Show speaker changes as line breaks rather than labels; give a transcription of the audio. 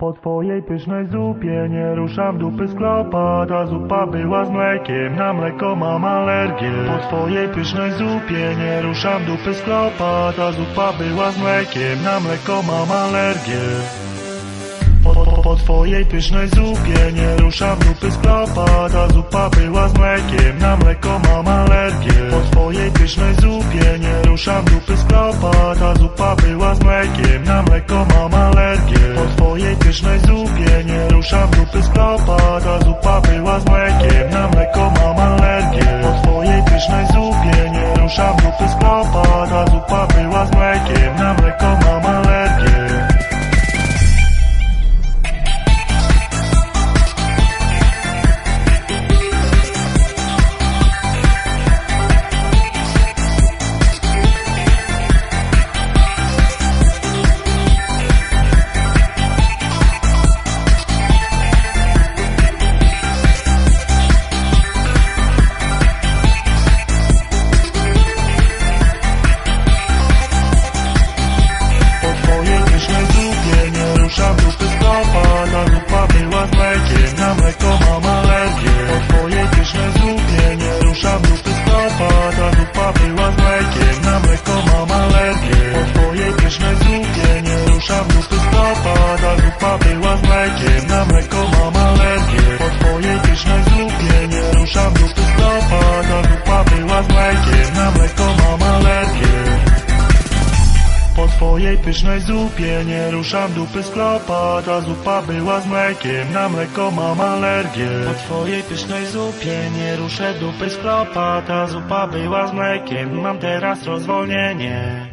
Po twojej pysznej zupie nie ruszam dupy z klopa Ta zupa była z mlekiem, na mleko mam alergię. Po twojej pysznej zupie nie ruszam dupy z klopa Ta zupa była z mlekiem, na mleko mam alergię. Po, po, po twojej pysznej zupie nie ruszam dupy z klopa Ta zupa była z mlekiem, na mleko mam alergię. Po twojej pysznej zupie nie ruszam dupy z klopa Ta zupa Pysznej zupie nie ruszam dupy z klopa Ta zupa była z mlekiem, na mleko mam alergię. Po twojej pysznej zupie nie ruszam dupy z klopa Ta zupa była z mlekiem, na mleko mam alergię po twojej pysznej zupie. Nie ruszam dupy z klopa Ta zupa była z mlekiem, na mleko mam alergię. Po twojej pysznej zupie nie ruszę dupy z klopa Ta zupa była z mlekiem, mam teraz rozwolnienie